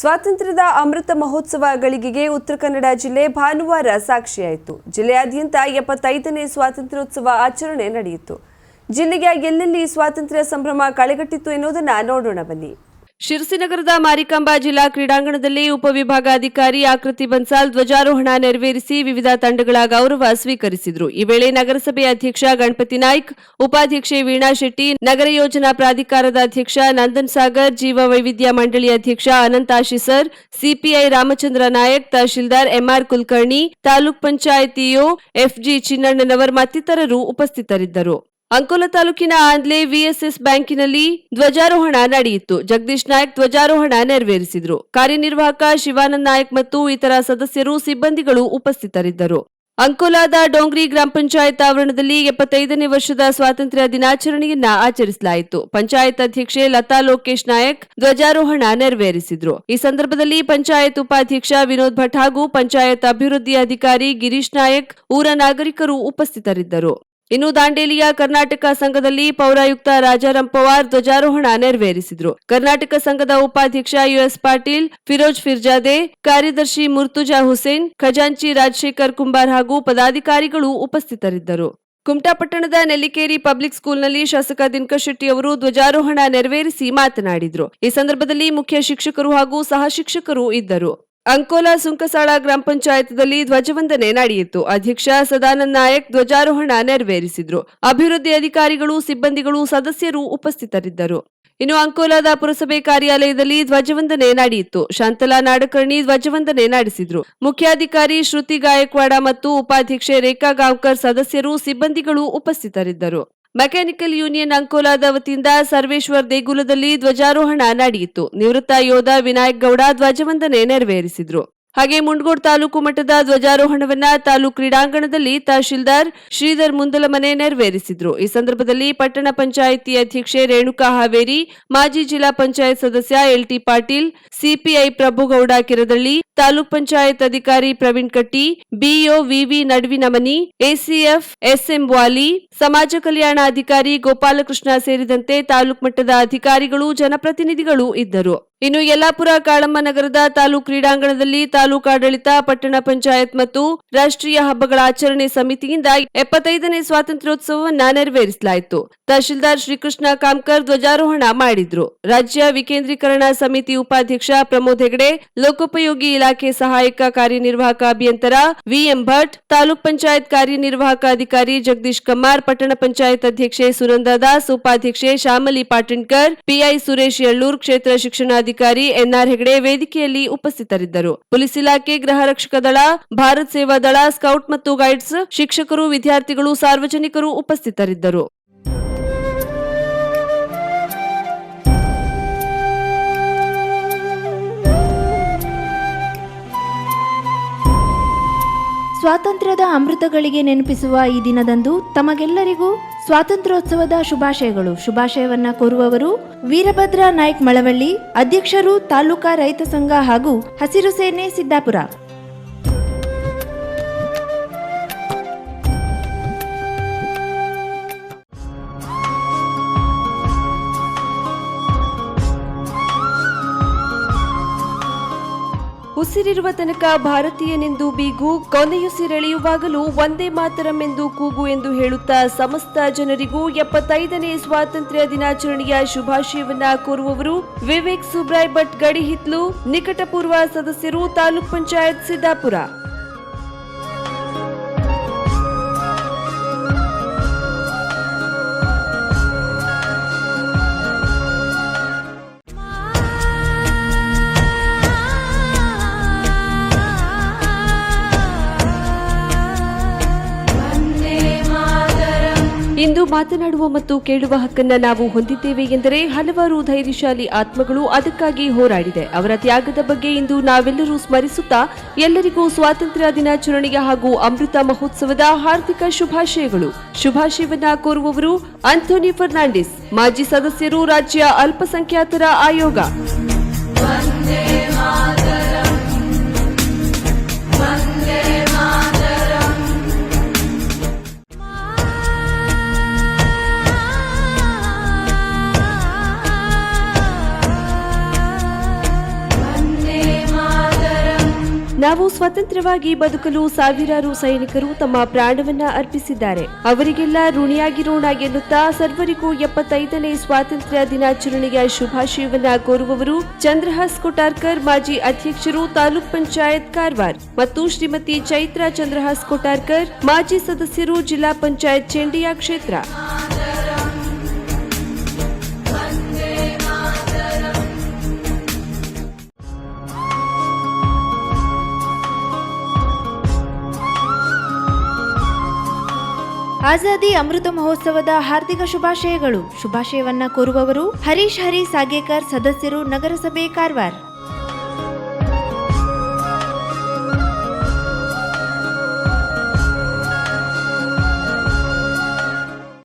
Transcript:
ಸ್ವಾತಂತ್ರ್ಯದ ಅಮೃತ ಮಹೋತ್ಸವ ಗಳಿಗೆಗೆ ಉತ್ತರ ಕನ್ನಡ ಜಿಲ್ಲೆ ಭಾನುವಾರ ಸಾಕ್ಷಿಯಾಯಿತು. ಜಿಲ್ಲೆಯಾದ್ಯಂತ ಎಪ್ಪತ್ತೈದನೇ ಸ್ವಾತಂತ್ರ್ಯೋತ್ಸವ ಆಚರಣೆ ನಡೆಯಿತು. ಜಿಲ್ಲೆಯ ಎಲ್ಲೆಲ್ಲಿ ಸ್ವಾತಂತ್ರ್ಯ ಸಂಭ್ರಮ ಕಳೆಗಟ್ಟಿತ್ತು ಎನ್ನುವುದನ್ನು ನೋಡೋಣ ಬನ್ನಿ. ಶಿರಸಿ ನಗರದ ಮಾರಿಕಾಂಬಾ ಜಿಲ್ಲಾ ಕ್ರೀಡಾಂಗಣದಲ್ಲಿ ಉಪವಿಭಾಗಾಧಿಕಾರಿ ಆಕೃತಿ ಬನ್ಸಾಲ್ ಧ್ವಜಾರೋಹಣ ನೆರವೇರಿಸಿ ವಿವಿಧ ತಂಡಗಳ ಗೌರವ ಸ್ವೀಕರಿಸಿದರು. ಈ ವೇಳೆ ನಗರಸಭೆ ಅಧ್ಯಕ್ಷ ಗಣಪತಿ ನಾಯ್ಕ್, ಉಪಾಧ್ಯಕ್ಷೆ ವೀಣಾ ಶೆಟ್ಟಿ, ನಗರ ಯೋಜನಾ ಪ್ರಾಧಿಕಾರದ ಅಧ್ಯಕ್ಷ ನಂದನ್ ಸಾಗರ್, ಜೀವ ವೈವಿಧ್ಯ ಮಂಡಳಿ ಅಧ್ಯಕ್ಷ ಅನಂತ್ ಆಶಿಸರ್, ಸಿಪಿಐ ರಾಮಚಂದ್ರ ನಾಯಕ್, ತಹಶೀಲ್ದಾರ್ ಎಂಆರ್ ಕುಲಕರ್ಣಿ, ತಾಲೂಕ್ ಪಂಚಾಯಿತಿಯು ಎಫ್ಜಿ ಚಿನ್ನಣ್ಣನವರ್ ಮತ್ತಿತರರು ಉಪಸ್ಥಿತರಿದ್ದರು. ಅಂಕೋಲ ತಾಲೂಕಿನ ಆಂದ್ಲೆ ವಿಎಸ್ಎಸ್ ಬ್ಯಾಂಕಿನಲ್ಲಿ ಧ್ವಜಾರೋಹಣ ನಡೆಯಿತು. ಜಗದೀಶ್ ನಾಯಕ್ ಧ್ವಜಾರೋಹಣ ನೆರವೇರಿಸಿದರು. ಕಾರ್ಯನಿರ್ವಾಹಕ ಶಿವಾನಂದ ನಾಯಕ್ ಮತ್ತು ಇತರ ಸದಸ್ಯರು, ಸಿಬ್ಬಂದಿಗಳು ಉಪಸ್ಥಿತರಿದ್ದರು. ಅಂಕೋಲಾದ ಡೋಂಗ್ರಿ ಗ್ರಾಮ ಪಂಚಾಯತ್ ಆವರಣದಲ್ಲಿ ಎಪ್ಪತ್ತೈದನೇ ವರ್ಷದ ಸ್ವಾತಂತ್ರ್ಯ ದಿನಾಚರಣೆಯನ್ನ ಆಚರಿಸಲಾಯಿತು. ಪಂಚಾಯತ್ ಅಧ್ಯಕ್ಷೆ ಲತಾ ಲೋಕೇಶ್ ನಾಯಕ್ ಧ್ವಜಾರೋಹಣ ನೆರವೇರಿಸಿದ್ರು. ಈ ಸಂದರ್ಭದಲ್ಲಿ ಪಂಚಾಯತ್ ಉಪಾಧ್ಯಕ್ಷ ವಿನೋದ್ ಭಟ್ ಹಾಗೂ ಪಂಚಾಯತ್ ಅಭಿವೃದ್ಧಿ ಅಧಿಕಾರಿ ಗಿರೀಶ್ ನಾಯಕ್, ಊರ ನಾಗರಿಕರು ಉಪಸ್ಥಿತರಿದ್ದರು. ಇನ್ನು ದಾಂಡೇಲಿಯ ಕರ್ನಾಟಕ ಸಂಘದಲ್ಲಿ ಪೌರಾಯುಕ್ತ ರಾಜಾರಾಂ ಪವಾರ್ ಧ್ವಜಾರೋಹಣ ನೆರವೇರಿಸಿದರು. ಕರ್ನಾಟಕ ಸಂಘದ ಉಪಾಧ್ಯಕ್ಷ ಯುಎಸ್ ಪಾಟೀಲ್, ಫಿರೋಜ್ ಫಿರ್ಜಾದೆ, ಕಾರ್ಯದರ್ಶಿ ಮುರ್ತುಜಾ ಹುಸೇನ್, ಖಜಾಂಚಿ ರಾಜಶೇಖರ್ ಕುಂಬಾರ್ ಹಾಗೂ ಪದಾಧಿಕಾರಿಗಳು ಉಪಸ್ಥಿತರಿದ್ದರು. ಕುಮಟಾ ಪಟ್ಟಣದ ನೆಲ್ಲಿಕೇರಿ ಪಬ್ಲಿಕ್ ಸ್ಕೂಲ್ನಲ್ಲಿ ಶಾಸಕ ದಿನಕರ್ ಶೆಟ್ಟಿ ಅವರು ಧ್ವಜಾರೋಹಣ ನೆರವೇರಿಸಿ ಮಾತನಾಡಿದರು. ಈ ಸಂದರ್ಭದಲ್ಲಿ ಮುಖ್ಯ ಶಿಕ್ಷಕರು ಹಾಗೂ ಸಹ ಶಿಕ್ಷಕರು ಇದ್ದರು. ಅಂಕೋಲಾ ಸುಂಕಸಾಳ ಗ್ರಾಮ ಪಂಚಾಯತ್ನಲ್ಲಿ ಧ್ವಜವಂದನೆ ನಡೆಯಿತು. ಅಧ್ಯಕ್ಷ ಸದಾನಂದ ನಾಯಕ್ ಧ್ವಜಾರೋಹಣ ನೆರವೇರಿಸಿದ್ರು. ಅಭಿವೃದ್ಧಿ ಅಧಿಕಾರಿಗಳು, ಸಿಬ್ಬಂದಿಗಳು, ಸದಸ್ಯರು ಉಪಸ್ಥಿತರಿದ್ದರು. ಇನ್ನು ಅಂಕೋಲಾದ ಪುರಸಭೆ ಕಾರ್ಯಾಲಯದಲ್ಲಿ ಧ್ವಜವಂದನೆ ನಡೆಯಿತು. ಶಾಂತಲಾ ನಾಡಕರ್ಣಿ ಧ್ವಜವಂದನೆ ನಡೆಸಿದ್ರು. ಮುಖ್ಯಾಧಿಕಾರಿ ಶ್ರುತಿ ಗಾಯಕ್ವಾಡ ಮತ್ತು ಉಪಾಧ್ಯಕ್ಷೆ ರೇಖಾ ಗಾಂವ್ಕರ್ ಸದಸ್ಯರು, ಸಿಬ್ಬಂದಿಗಳು ಉಪಸ್ಥಿತರಿದ್ದರು. ಮೆಕ್ಯಾನಿಕಲ್ ಯೂನಿಯನ್ ಅಂಕೋಲಾದ ವತಿಯಿಂದ ಸರ್ವೇಶ್ವರ್ ದೇಗುಲದಲ್ಲಿ ಧ್ವಜಾರೋಹಣ ನಡೆಯಿತು. ನಿವೃತ್ತ ಯೋಧ ವಿನಾಯಕ್ ಗೌಡ ಧ್ವಜವಂದನೆ ನೆರವೇರಿಸಿದ್ರು. ಹಾಗೆ ಮುಂಡಗೋಡ್ ತಾಲೂಕು ಮಟ್ಟದ ಧ್ವಜಾರೋಹಣವನ್ನ ತಾಲೂಕು ಕ್ರೀಡಾಂಗಣದಲ್ಲಿ ತಹಶೀಲ್ದಾರ್ ಶ್ರೀಧರ್ ಮುಂದಲಮನೆ ನೆರವೇರಿಸಿದ್ರು. ಈ ಸಂದರ್ಭದಲ್ಲಿ ಪಟ್ಟಣ ಪಂಚಾಯಿತಿ ಅಧ್ಯಕ್ಷೆ ರೇಣುಕಾ ಹಾವೇರಿ, ಮಾಜಿ ಜಿಲ್ಲಾ ಪಂಚಾಯತ್ ಸದಸ್ಯ ಎಲ್ಟಿ ಪಾಟೀಲ್, ಸಿಪಿಐ ಪ್ರಭುಗೌಡ ಕಿರದಳ್ಳಿ ತಾಲೂಕ್ ಪಂಚಾಯತ್ ಅಧಿಕಾರಿ ಪ್ರವೀಣ್ ಕಟ್ಟಿ, ಬಿಇಒ ವಿವಿ ನಡುವಿನಮನಿ, ಎಸಿಎಫ್ ಎಸ್ಎಂ ವಾಲಿ, ಸಮಾಜ ಕಲ್ಯಾಣ ಅಧಿಕಾರಿ ಗೋಪಾಲಕೃಷ್ಣ ಸೇರಿದಂತೆ ತಾಲೂಕ್ ಮಟ್ಟದ ಅಧಿಕಾರಿಗಳು, ಜನಪ್ರತಿನಿಧಿಗಳು ಇದ್ದರು. ಇನ್ನು ಯಲ್ಲಾಪುರ ಕಾಳಮ್ಮ ನಗರದ ತಾಲೂಕು ಕ್ರೀಡಾಂಗಣದಲ್ಲಿ ತಾಲೂಕಾಡಳಿತ ಪಟ್ಟಣ ಪಂಚಾಯತ್ ಮತ್ತು ರಾಷ್ಟ್ರೀಯ ಹಬ್ಬಗಳ ಆಚರಣೆ ಸಮಿತಿಯಿಂದ ಎಪ್ಪತ್ತೈದನೇ ಸ್ವಾತಂತ್ರ್ಯೋತ್ಸವವನ್ನು ನೆರವೇರಿಸಲಾಯಿತು. ತಹಶೀಲ್ದಾರ್ ಶ್ರೀಕೃಷ್ಣ ಕಾಮ್ಕರ್ ಧ್ವಜಾರೋಹಣ ಮಾಡಿದ್ರು. ರಾಜ್ಯ ವಿಕೇಂದ್ರೀಕರಣ ಸಮಿತಿ ಉಪಾಧ್ಯಕ್ಷ ಪ್ರಮೋದ್ ಹೆಗಡೆ, ಲೋಕೋಪಯೋಗಿ ಇಲಾಖೆ ಸಹಾಯಕ ಕಾರ್ಯನಿರ್ವಾಹಕ ಅಭಿಯಂತರ ವಿಎಂ ಭಟ್, ತಾಲೂಕ್ ಪಂಚಾಯತ್ ಕಾರ್ಯನಿರ್ವಾಹಕ ಅಧಿಕಾರಿ ಜಗದೀಶ್ ಕುಮಾರ್ ಪಟ್ಟಣ ಪಂಚಾಯತ್ ಅಧ್ಯಕ್ಷೆ ಸುನಂದಾ ದಾಸ್, ಉಪಾಧ್ಯಕ್ಷೆ ಶ್ಯಾಮಲಿ ಪಾಟೀಣ್ಕರ್ ಪಿಐ ಸುರೇಶ್ ಯಳ್ಳೂರ್ ಕ್ಷೇತ್ರ ಶಿಕ್ಷಣಾಧಿಕಾರಿ ಎನ್ಆರ್ ಹೆಗಡೆ ವೇದಿಕೆಯಲ್ಲಿ ಉಪಸ್ಥಿತರಿದ್ದರು. ಪೊಲೀಸ್ ಇಲಾಖೆ ಗೃಹ ರಕ್ಷಕ ದಳ, ಭಾರತ್ ಸೇವಾ ದಳ, ಸ್ಕೌಟ್ ಮತ್ತು ಗೈಡ್ಸ್ ಶಿಕ್ಷಕರು, ವಿದ್ಯಾರ್ಥಿಗಳು, ಸಾರ್ವಜನಿಕರು ಉಪಸ್ಥಿತರಿದ್ದರು. ಸ್ವಾತಂತ್ರ್ಯದ ಅಮೃತಗಳಿಗೆ ನೆನಪಿಸುವ ಈ ದಿನದಂದು ತಮಗೆಲ್ಲರಿಗೂ ಸ್ವಾತಂತ್ರ್ಯೋತ್ಸವದ ಶುಭಾಶಯಗಳು. ಶುಭಾಶಯವನ್ನ ಕೋರುವವರು ವೀರಭದ್ರ ನಾಯ್ಕ್ ಮಳವಳ್ಳಿ, ಅಧ್ಯಕ್ಷರು ತಾಲೂಕಾ ರೈತ ಸಂಘ ಹಾಗೂ ಹಸಿರು ಸೇನೆ ಸಿದ್ದಾಪುರ. ಉಸಿರಿರುವ ತನಕ ಭಾರತೀಯನೆಂದು ಬೀಗು ಕೊನೆಯುಸಿರೆಳೆಯುವಾಗಲೂ ಒಂದೇ ಎಂದು ಕೂಗು ಎಂದು ಹೇಳುತ್ತಾ ಸಮಸ್ತ ಜನರಿಗೂ ಎಪ್ಪತ್ತೈದನೇ ಸ್ವಾತಂತ್ರ್ಯ ದಿನಾಚರಣೆಯ ಶುಭಾಶಯವನ್ನ ಕೋರುವವರು ವಿವೇಕ್ ಸುಬ್ರಾಯ್ ಭಟ್ ಗಡಿಹಿತ್ಲು ನಿಕಟಪೂರ್ವ ಸದಸ್ಯರು ತಾಲೂಕ್ ಪಂಚಾಯತ್ ಸಿದ್ದಾಪುರ. ಇಂದು ಮಾತನಾಡುವ ಮತ್ತು ಕೇಳುವ ಹಕ್ಕನ್ನು ನಾವು ಹೊಂದಿದ್ದೇವೆ ಎಂದರೆ ಹಲವಾರು ಧೈರ್ಯಶಾಲಿ ಆತ್ಮಗಳು ಅದಕ್ಕಾಗಿ ಹೋರಾಡಿದೆ. ಅವರ ತ್ಯಾಗದ ಬಗ್ಗೆ ಇಂದು ನಾವೆಲ್ಲರೂ ಸ್ಮರಿಸುತ್ತಾ ಎಲ್ಲರಿಗೂ ಸ್ವಾತಂತ್ರ್ಯ ದಿನಾಚರಣೆಯ ಹಾಗೂ ಅಮೃತ ಮಹೋತ್ಸವದ ಹಾರ್ದಿಕ ಶುಭಾಶಯಗಳು. ಶುಭಾಶಯವನ್ನ ಕೋರುವವರು ಆಂಥೋನಿ ಫರ್ನಾಂಡಿಸ್, ಮಾಜಿ ಸದಸ್ಯರು ರಾಜ್ಯ ಅಲ್ಪಸಂಖ್ಯಾತರ ಆಯೋಗ. ನಾವು ಸ್ವತಂತ್ರವಾಗಿ ಬದುಕಲು ಸಾವಿರಾರು ಸೈನಿಕರು ತಮ್ಮ ಪ್ರಾಣವನ್ನ ಅರ್ಪಿಸಿದ್ದಾರೆ. ಅವರಿಗೆಲ್ಲ ಋಣಿಯಾಗಿರೋಣ ಎನ್ನುತ್ತಾ ಸರ್ವರಿಗೂ ಎಪ್ಪತ್ತೈದನೇ ಸ್ವಾತಂತ್ರ್ಯ ದಿನಾಚರಣೆಯ ಶುಭಾಶಯವನ್ನ ಕೋರುವವರು ಚಂದ್ರಹಾಸ್ ಕೊಟಾರ್ಕರ್ ಮಾಜಿ ಅಧ್ಯಕ್ಷರು ತಾಲೂಕ್ ಪಂಚಾಯತ್ ಕಾರವಾರ ಮತ್ತು ಶ್ರೀಮತಿ ಚೈತ್ರಾ ಚಂದ್ರಹಾಸ್ ಕೊಟಾರ್ಕರ್ ಮಾಜಿ ಸದಸ್ಯರು ಜಿಲ್ಲಾ ಪಂಚಾಯತ್ ಚೆಂಡಿಯಾ ಕ್ಷೇತ್ರ. ಆಜಾದಿ ಅಮೃತ ಮಹೋತ್ಸವದ ಹಾರ್ದಿಕ ಶುಭಾಶಯಗಳು. ಶುಭಾಶಯವನ್ನ ಕೋರುವವರು ಹರೀಶ್ ಹರಿ ಸಾಗೇಕರ್ ಸದಸ್ಯರು ನಗರಸಭೆ ಕಾರವಾರ.